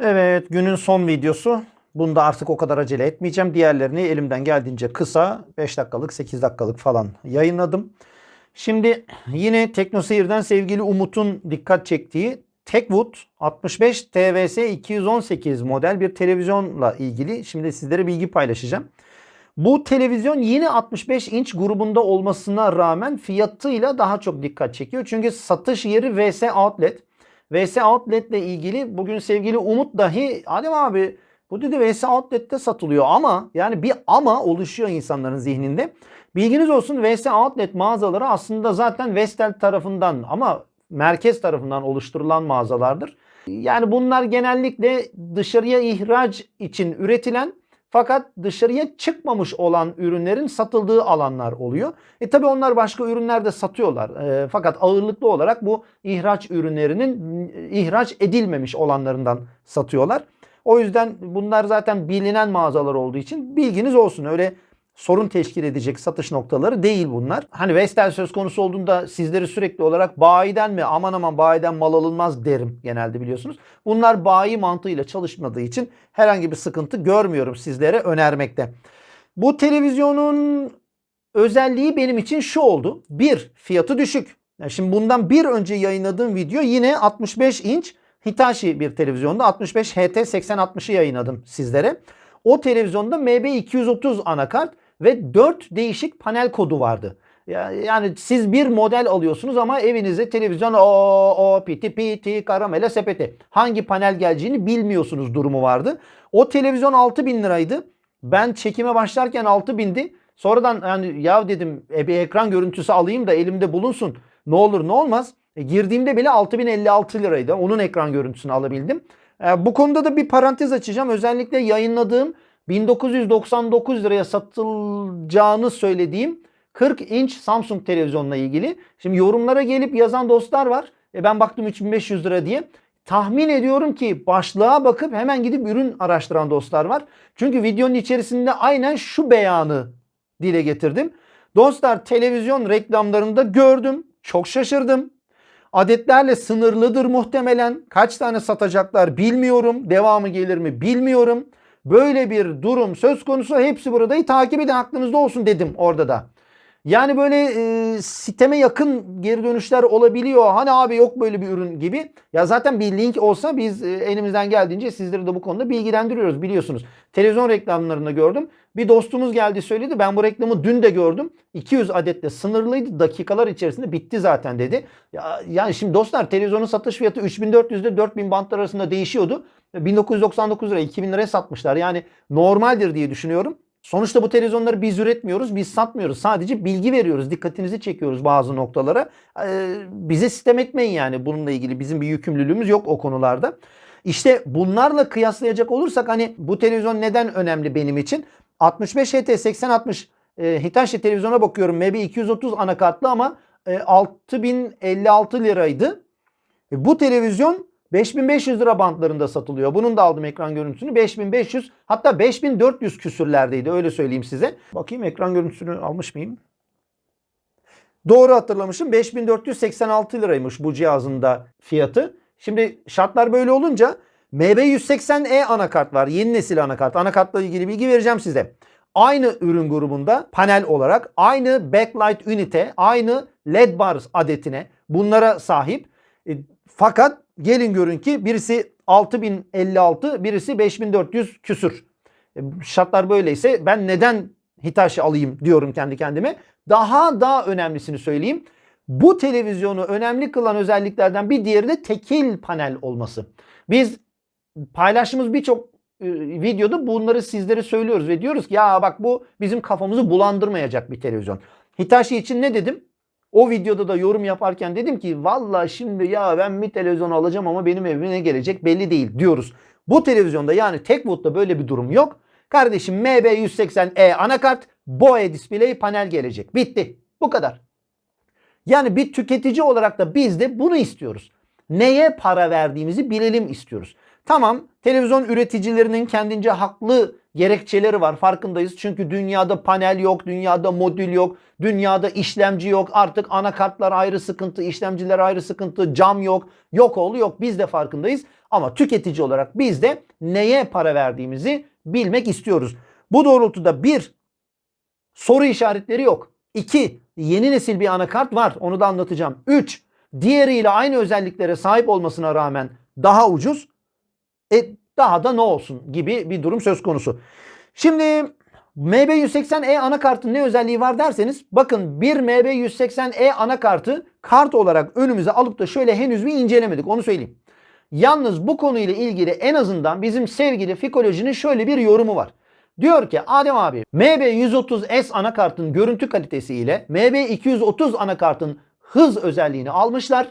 Evet günün son videosu. Bunda artık o kadar acele etmeyeceğim. Diğerlerini elimden geldiğince kısa 5 dakikalık 8 dakikalık falan yayınladım. Şimdi yine TeknoSeyir'den sevgili Umut'un dikkat çektiği Techwood 65 TVS 218 model bir televizyonla ilgili şimdi sizlere bilgi paylaşacağım. Bu televizyon yine 65 inç grubunda olmasına rağmen fiyatıyla daha çok dikkat çekiyor. Çünkü satış yeri VS Outlet. VS Outlet ile ilgili bugün sevgili Umut dahi Adem abi bu dedi VS Outlet'te satılıyor ama yani bir ama oluşuyor insanların zihninde. Bilginiz olsun VS Outlet mağazaları aslında zaten Vestel tarafından ama merkez tarafından oluşturulan mağazalardır. Yani bunlar genellikle dışarıya ihraç için üretilen fakat dışarıya çıkmamış olan ürünlerin satıldığı alanlar oluyor. E tabi onlar başka ürünler de satıyorlar. E, fakat ağırlıklı olarak bu ihraç ürünlerinin e, ihraç edilmemiş olanlarından satıyorlar. O yüzden bunlar zaten bilinen mağazalar olduğu için bilginiz olsun. Öyle sorun teşkil edecek satış noktaları değil bunlar. Hani Vestel söz konusu olduğunda sizleri sürekli olarak bayiden mi aman aman bayiden mal alınmaz derim genelde biliyorsunuz. Bunlar bayi mantığıyla çalışmadığı için herhangi bir sıkıntı görmüyorum sizlere önermekte. Bu televizyonun özelliği benim için şu oldu. Bir, fiyatı düşük. Yani şimdi bundan bir önce yayınladığım video yine 65 inç Hitachi bir televizyonda 65 HT 8060'ı yayınladım sizlere. O televizyonda MB230 anakart ve 4 değişik panel kodu vardı. Yani siz bir model alıyorsunuz ama evinizde televizyon o o piti piti karamele sepeti. Hangi panel geleceğini bilmiyorsunuz durumu vardı. O televizyon 6000 liraydı. Ben çekime başlarken 6000'di. Sonradan yani ya dedim e, bir ekran görüntüsü alayım da elimde bulunsun. Ne olur ne olmaz. E, girdiğimde bile 6056 liraydı. Onun ekran görüntüsünü alabildim. E, bu konuda da bir parantez açacağım. Özellikle yayınladığım 1999 liraya satılacağını söylediğim 40 inç Samsung televizyonla ilgili. Şimdi yorumlara gelip yazan dostlar var. E ben baktım 3500 lira diye. Tahmin ediyorum ki başlığa bakıp hemen gidip ürün araştıran dostlar var. Çünkü videonun içerisinde aynen şu beyanı dile getirdim. Dostlar televizyon reklamlarında gördüm. Çok şaşırdım. Adetlerle sınırlıdır muhtemelen. Kaç tane satacaklar bilmiyorum. Devamı gelir mi bilmiyorum. Böyle bir durum söz konusu. Hepsi buradayı takip edin aklınızda olsun dedim orada da. Yani böyle e, siteme yakın geri dönüşler olabiliyor. Hani abi yok böyle bir ürün gibi. Ya zaten bir link olsa biz e, elimizden geldiğince sizleri de bu konuda bilgilendiriyoruz biliyorsunuz. Televizyon reklamlarında gördüm. Bir dostumuz geldi söyledi. Ben bu reklamı dün de gördüm. 200 adetle sınırlıydı. Dakikalar içerisinde bitti zaten dedi. Ya, yani şimdi dostlar televizyonun satış fiyatı 3400 ile 4000 bantlar arasında değişiyordu. 1999 lira 2000 liraya satmışlar. Yani normaldir diye düşünüyorum. Sonuçta bu televizyonları biz üretmiyoruz, biz satmıyoruz. Sadece bilgi veriyoruz, dikkatinizi çekiyoruz bazı noktalara. Ee, bize sistem etmeyin yani bununla ilgili bizim bir yükümlülüğümüz yok o konularda. İşte bunlarla kıyaslayacak olursak hani bu televizyon neden önemli benim için? 65 HT 8060 e, Hitachi televizyona bakıyorum. MB 230 anakartlı ama e, 6056 liraydı. E, bu televizyon 5500 lira bantlarında satılıyor. Bunun da aldım ekran görüntüsünü. 5500 hatta 5400 küsürlerdeydi öyle söyleyeyim size. Bakayım ekran görüntüsünü almış mıyım? Doğru hatırlamışım. 5486 liraymış bu cihazın da fiyatı. Şimdi şartlar böyle olunca MB180E anakart var. Yeni nesil anakart. Anakartla ilgili bilgi vereceğim size. Aynı ürün grubunda panel olarak aynı backlight ünite, aynı led bar adetine bunlara sahip. E, fakat gelin görün ki birisi 6056, birisi 5400 küsür. E, şartlar böyleyse ben neden Hitachi alayım diyorum kendi kendime. Daha da önemlisini söyleyeyim. Bu televizyonu önemli kılan özelliklerden bir diğeri de tekil panel olması. Biz paylaştığımız birçok e, videoda bunları sizlere söylüyoruz ve diyoruz ki ya bak bu bizim kafamızı bulandırmayacak bir televizyon. Hitachi için ne dedim? O videoda da yorum yaparken dedim ki valla şimdi ya ben bir televizyon alacağım ama benim evime ne gelecek belli değil diyoruz. Bu televizyonda yani Techwood'da böyle bir durum yok. Kardeşim MB180E anakart, BOE display panel gelecek. Bitti. Bu kadar. Yani bir tüketici olarak da biz de bunu istiyoruz. Neye para verdiğimizi bilelim istiyoruz. Tamam televizyon üreticilerinin kendince haklı gerekçeleri var farkındayız. Çünkü dünyada panel yok, dünyada modül yok, dünyada işlemci yok. Artık anakartlar ayrı sıkıntı, işlemciler ayrı sıkıntı, cam yok. Yok oğlu yok biz de farkındayız. Ama tüketici olarak biz de neye para verdiğimizi bilmek istiyoruz. Bu doğrultuda bir soru işaretleri yok. 2. Yeni nesil bir anakart var. Onu da anlatacağım. 3. Diğeriyle aynı özelliklere sahip olmasına rağmen daha ucuz. E daha da ne olsun gibi bir durum söz konusu. Şimdi MB180E anakartın ne özelliği var derseniz bakın bir MB180E anakartı kart olarak önümüze alıp da şöyle henüz bir incelemedik onu söyleyeyim. Yalnız bu konuyla ilgili en azından bizim sevgili Fikolojinin şöyle bir yorumu var. Diyor ki Adem abi MB130S anakartın görüntü kalitesi ile MB230 anakartın hız özelliğini almışlar.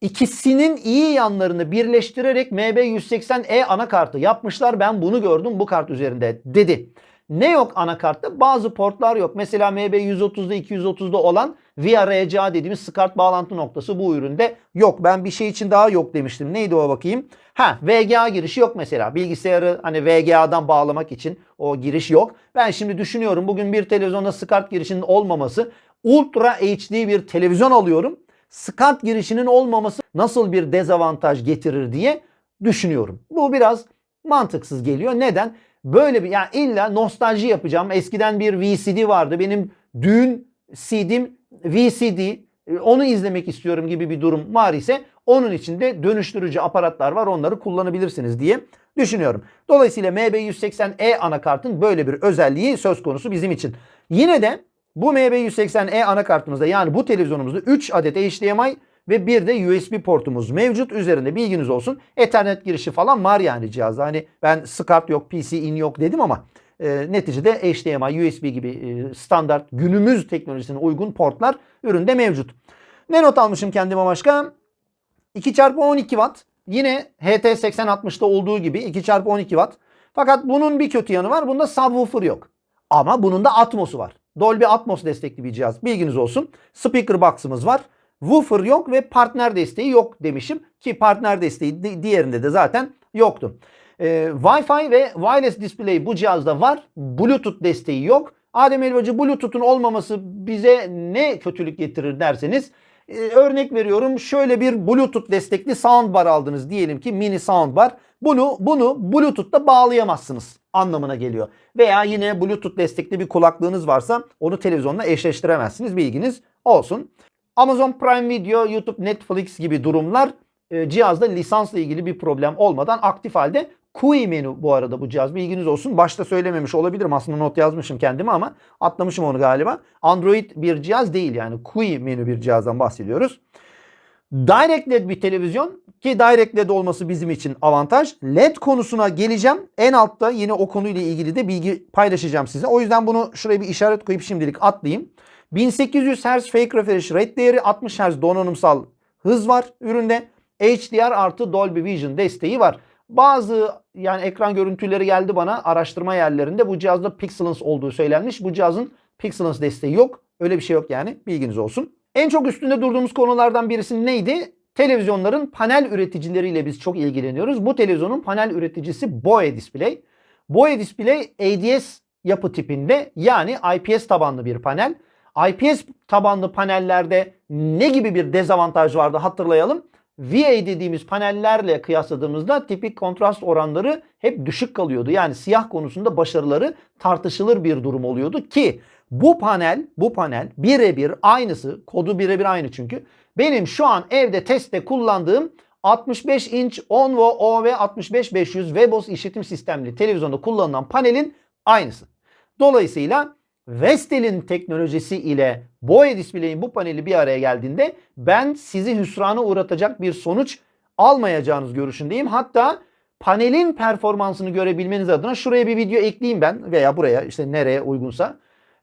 İkisinin iyi yanlarını birleştirerek MB180E anakartı yapmışlar. Ben bunu gördüm bu kart üzerinde dedi. Ne yok anakartta? Bazı portlar yok. Mesela MB130'da 230'da olan via dediğimiz SCART bağlantı noktası bu üründe yok. Ben bir şey için daha yok demiştim. Neydi o bakayım? Ha VGA girişi yok mesela. Bilgisayarı hani VGA'dan bağlamak için o giriş yok. Ben şimdi düşünüyorum bugün bir televizyonda SCART girişinin olmaması Ultra HD bir televizyon alıyorum. SCART girişinin olmaması nasıl bir dezavantaj getirir diye düşünüyorum. Bu biraz mantıksız geliyor. Neden? Böyle bir yani illa nostalji yapacağım. Eskiden bir VCD vardı. Benim düğün CD'm VCD. Onu izlemek istiyorum gibi bir durum var ise onun için de dönüştürücü aparatlar var. Onları kullanabilirsiniz diye düşünüyorum. Dolayısıyla MB180E anakartın böyle bir özelliği söz konusu bizim için. Yine de bu MB180E anakartımızda yani bu televizyonumuzda 3 adet HDMI ve bir de USB portumuz mevcut. Üzerinde bilginiz olsun. Ethernet girişi falan var yani cihazda. Hani ben SCART yok, PC in yok dedim ama e, neticede HDMI, USB gibi e, standart günümüz teknolojisine uygun portlar üründe mevcut. Ne not almışım kendime başka? 2x12 watt. Yine HT8060'da olduğu gibi 2x12 watt. Fakat bunun bir kötü yanı var. Bunda subwoofer yok. Ama bunun da Atmos'u var. Dolby Atmos destekli bir cihaz. Bilginiz olsun. Speaker box'ımız var. Woofer yok ve partner desteği yok demişim. Ki partner desteği di- diğerinde de zaten yoktu. Ee, Wi-Fi ve wireless display bu cihazda var. Bluetooth desteği yok. Adem Elbacı Bluetooth'un olmaması bize ne kötülük getirir derseniz e, örnek veriyorum şöyle bir Bluetooth destekli soundbar aldınız diyelim ki mini soundbar. Bunu bunu Bluetooth'ta bağlayamazsınız anlamına geliyor. Veya yine Bluetooth destekli bir kulaklığınız varsa onu televizyonla eşleştiremezsiniz bilginiz olsun. Amazon Prime Video, YouTube, Netflix gibi durumlar e, cihazda lisansla ilgili bir problem olmadan aktif halde. QI menü bu arada bu cihaz bilginiz olsun. Başta söylememiş olabilirim aslında not yazmışım kendime ama atlamışım onu galiba. Android bir cihaz değil yani QI menü bir cihazdan bahsediyoruz. Direct LED bir televizyon ki Direct LED olması bizim için avantaj. LED konusuna geleceğim. En altta yine o konuyla ilgili de bilgi paylaşacağım size. O yüzden bunu şuraya bir işaret koyup şimdilik atlayayım. 1800 Hz fake refresh rate değeri 60 Hz donanımsal hız var üründe. HDR artı Dolby Vision desteği var. Bazı yani ekran görüntüleri geldi bana araştırma yerlerinde bu cihazda Pixelance olduğu söylenmiş. Bu cihazın Pixelance desteği yok. Öyle bir şey yok yani bilginiz olsun. En çok üstünde durduğumuz konulardan birisi neydi? Televizyonların panel üreticileriyle biz çok ilgileniyoruz. Bu televizyonun panel üreticisi Boe Display. Boe Display ADS yapı tipinde yani IPS tabanlı bir panel. IPS tabanlı panellerde ne gibi bir dezavantaj vardı hatırlayalım. VA dediğimiz panellerle kıyasladığımızda tipik kontrast oranları hep düşük kalıyordu. Yani siyah konusunda başarıları tartışılır bir durum oluyordu ki bu panel bu panel birebir aynısı kodu birebir aynı çünkü. Benim şu an evde testte kullandığım 65 inç Onvo OV65500 Webos işletim sistemli televizyonda kullanılan panelin aynısı. Dolayısıyla Vestel'in teknolojisi ile Boya Display'in bu paneli bir araya geldiğinde ben sizi hüsrana uğratacak bir sonuç almayacağınız görüşündeyim. Hatta panelin performansını görebilmeniz adına şuraya bir video ekleyeyim ben veya buraya işte nereye uygunsa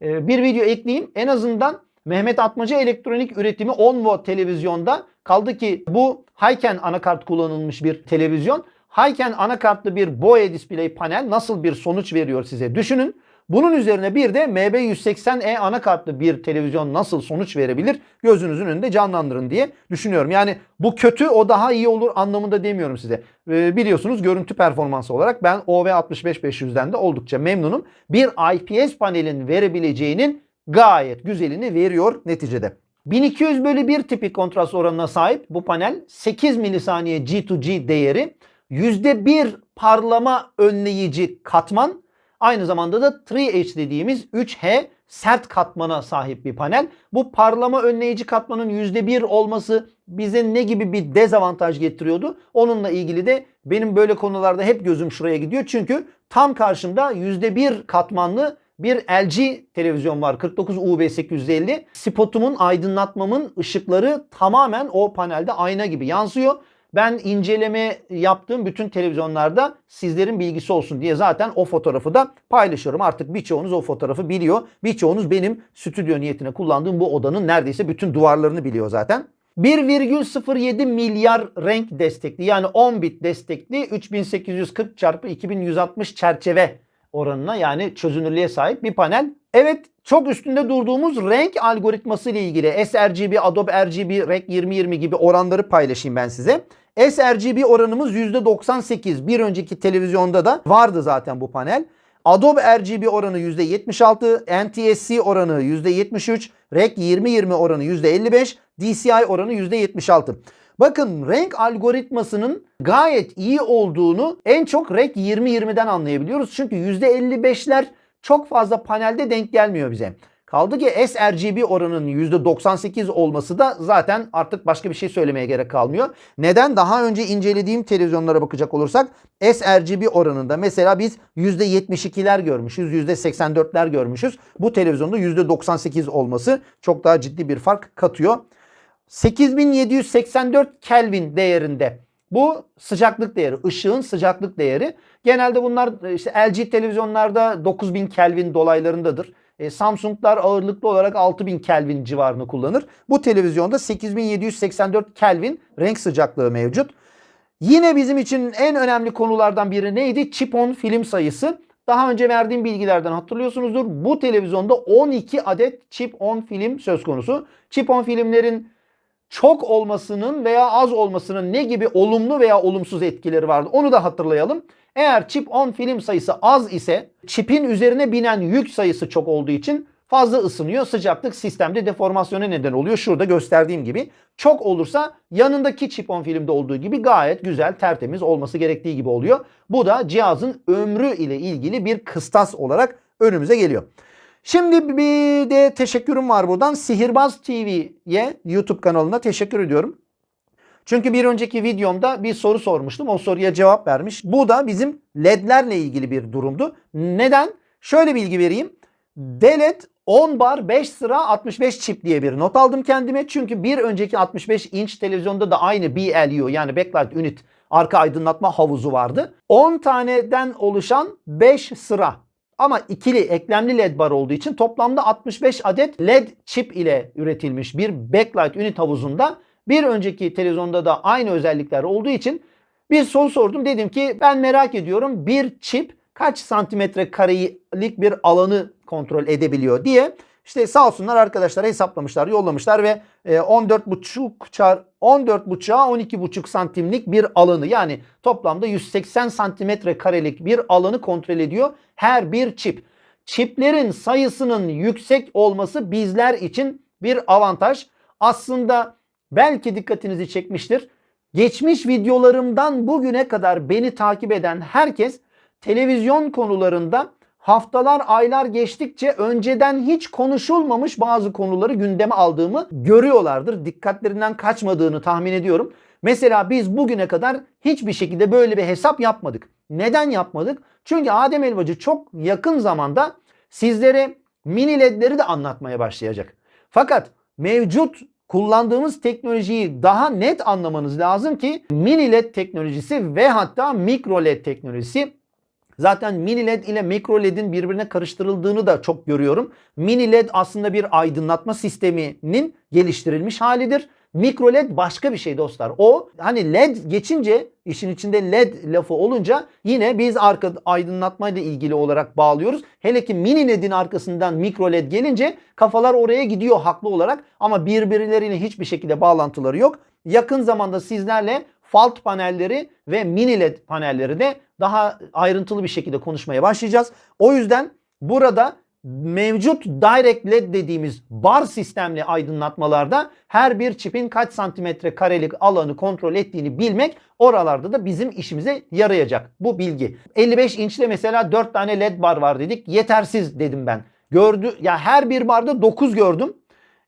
Ee, bir video ekleyeyim. En azından Mehmet Atmaca elektronik üretimi 10 watt televizyonda kaldı ki bu Hayken anakart kullanılmış bir televizyon. Hayken anakartlı bir Boya Display panel nasıl bir sonuç veriyor size düşünün. Bunun üzerine bir de MB180E anakartlı bir televizyon nasıl sonuç verebilir gözünüzün önünde canlandırın diye düşünüyorum. Yani bu kötü o daha iyi olur anlamında demiyorum size. Ee, biliyorsunuz görüntü performansı olarak ben OV65500'den de oldukça memnunum. Bir IPS panelin verebileceğinin gayet güzelini veriyor neticede. 1200 bölü 1 tipi kontrast oranına sahip bu panel 8 milisaniye G2G değeri %1 parlama önleyici katman. Aynı zamanda da 3H dediğimiz 3H sert katmana sahip bir panel. Bu parlama önleyici katmanın %1 olması bize ne gibi bir dezavantaj getiriyordu? Onunla ilgili de benim böyle konularda hep gözüm şuraya gidiyor. Çünkü tam karşımda %1 katmanlı bir LG televizyon var 49 UB850. Spotumun aydınlatmamın ışıkları tamamen o panelde ayna gibi yansıyor. Ben inceleme yaptığım bütün televizyonlarda sizlerin bilgisi olsun diye zaten o fotoğrafı da paylaşıyorum. Artık birçoğunuz o fotoğrafı biliyor. Birçoğunuz benim stüdyo niyetine kullandığım bu odanın neredeyse bütün duvarlarını biliyor zaten. 1,07 milyar renk destekli yani 10 bit destekli 3840 çarpı 2160 çerçeve oranına yani çözünürlüğe sahip bir panel. Evet çok üstünde durduğumuz renk algoritması ile ilgili sRGB, Adobe RGB, Rec 2020 gibi oranları paylaşayım ben size. sRGB oranımız %98. Bir önceki televizyonda da vardı zaten bu panel. Adobe RGB oranı %76, NTSC oranı %73, Rec 2020 oranı %55, DCI oranı %76. Bakın renk algoritmasının gayet iyi olduğunu en çok Rec 2020'den anlayabiliyoruz. Çünkü %55'ler çok fazla panelde denk gelmiyor bize. Kaldı ki sRGB oranının %98 olması da zaten artık başka bir şey söylemeye gerek kalmıyor. Neden? Daha önce incelediğim televizyonlara bakacak olursak sRGB oranında mesela biz %72'ler görmüşüz, %84'ler görmüşüz. Bu televizyonda %98 olması çok daha ciddi bir fark katıyor. 8784 Kelvin değerinde. Bu sıcaklık değeri, ışığın sıcaklık değeri. Genelde bunlar işte LG televizyonlarda 9000 Kelvin dolaylarındadır. E, Samsung'lar ağırlıklı olarak 6000 Kelvin civarını kullanır. Bu televizyonda 8784 Kelvin renk sıcaklığı mevcut. Yine bizim için en önemli konulardan biri neydi? Chip-on film sayısı. Daha önce verdiğim bilgilerden hatırlıyorsunuzdur. Bu televizyonda 12 adet chip-on film söz konusu. Chip-on filmlerin çok olmasının veya az olmasının ne gibi olumlu veya olumsuz etkileri vardı onu da hatırlayalım. Eğer chip on film sayısı az ise çipin üzerine binen yük sayısı çok olduğu için fazla ısınıyor. Sıcaklık sistemde deformasyona neden oluyor. Şurada gösterdiğim gibi. Çok olursa yanındaki chip on filmde olduğu gibi gayet güzel tertemiz olması gerektiği gibi oluyor. Bu da cihazın ömrü ile ilgili bir kıstas olarak önümüze geliyor. Şimdi bir de teşekkürüm var buradan. Sihirbaz TV'ye YouTube kanalına teşekkür ediyorum. Çünkü bir önceki videomda bir soru sormuştum. O soruya cevap vermiş. Bu da bizim LED'lerle ilgili bir durumdu. Neden? Şöyle bilgi vereyim. DLED 10 bar 5 sıra 65 çip diye bir not aldım kendime. Çünkü bir önceki 65 inç televizyonda da aynı BLU yani Backlight Unit arka aydınlatma havuzu vardı. 10 taneden oluşan 5 sıra ama ikili eklemli led bar olduğu için toplamda 65 adet led çip ile üretilmiş bir backlight unit havuzunda bir önceki televizyonda da aynı özellikler olduğu için bir soru sordum. Dedim ki ben merak ediyorum bir çip kaç santimetre karelik bir alanı kontrol edebiliyor diye. İşte sağ olsunlar arkadaşlar hesaplamışlar, yollamışlar ve 14,5 çar 14,5'a 12,5 santimlik bir alanı yani toplamda 180 santimetre karelik bir alanı kontrol ediyor her bir çip. Çiplerin sayısının yüksek olması bizler için bir avantaj. Aslında belki dikkatinizi çekmiştir. Geçmiş videolarımdan bugüne kadar beni takip eden herkes televizyon konularında haftalar aylar geçtikçe önceden hiç konuşulmamış bazı konuları gündeme aldığımı görüyorlardır. Dikkatlerinden kaçmadığını tahmin ediyorum. Mesela biz bugüne kadar hiçbir şekilde böyle bir hesap yapmadık. Neden yapmadık? Çünkü Adem Elbacı çok yakın zamanda sizlere mini ledleri de anlatmaya başlayacak. Fakat mevcut kullandığımız teknolojiyi daha net anlamanız lazım ki mini led teknolojisi ve hatta mikro led teknolojisi Zaten mini led ile mikro ledin birbirine karıştırıldığını da çok görüyorum. Mini led aslında bir aydınlatma sisteminin geliştirilmiş halidir. Mikro led başka bir şey dostlar. O hani led geçince işin içinde led lafı olunca yine biz arka aydınlatma ile ilgili olarak bağlıyoruz. Hele ki mini ledin arkasından mikro led gelince kafalar oraya gidiyor haklı olarak ama birbirleriyle hiçbir şekilde bağlantıları yok. Yakın zamanda sizlerle falt panelleri ve mini led panelleri de daha ayrıntılı bir şekilde konuşmaya başlayacağız. O yüzden burada mevcut direct led dediğimiz bar sistemli aydınlatmalarda her bir çipin kaç santimetre karelik alanı kontrol ettiğini bilmek oralarda da bizim işimize yarayacak bu bilgi. 55 inçte mesela 4 tane led bar var dedik. Yetersiz dedim ben. Gördü ya her bir barda 9 gördüm.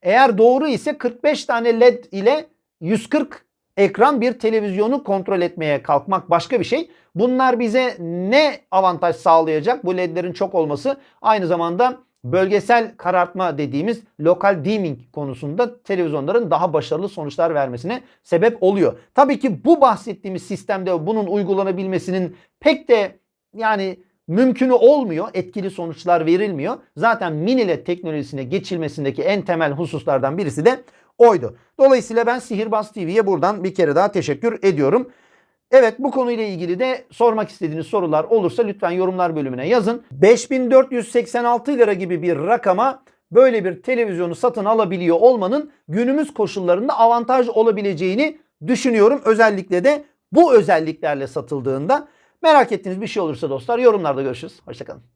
Eğer doğru ise 45 tane led ile 140 ekran bir televizyonu kontrol etmeye kalkmak başka bir şey. Bunlar bize ne avantaj sağlayacak? Bu ledlerin çok olması aynı zamanda bölgesel karartma dediğimiz lokal dimming konusunda televizyonların daha başarılı sonuçlar vermesine sebep oluyor. Tabii ki bu bahsettiğimiz sistemde bunun uygulanabilmesinin pek de yani mümkünü olmuyor. Etkili sonuçlar verilmiyor. Zaten mini LED teknolojisine geçilmesindeki en temel hususlardan birisi de oydu. Dolayısıyla ben Sihirbaz TV'ye buradan bir kere daha teşekkür ediyorum. Evet bu konuyla ilgili de sormak istediğiniz sorular olursa lütfen yorumlar bölümüne yazın. 5486 lira gibi bir rakama böyle bir televizyonu satın alabiliyor olmanın günümüz koşullarında avantaj olabileceğini düşünüyorum. Özellikle de bu özelliklerle satıldığında merak ettiğiniz bir şey olursa dostlar yorumlarda görüşürüz. Hoşçakalın.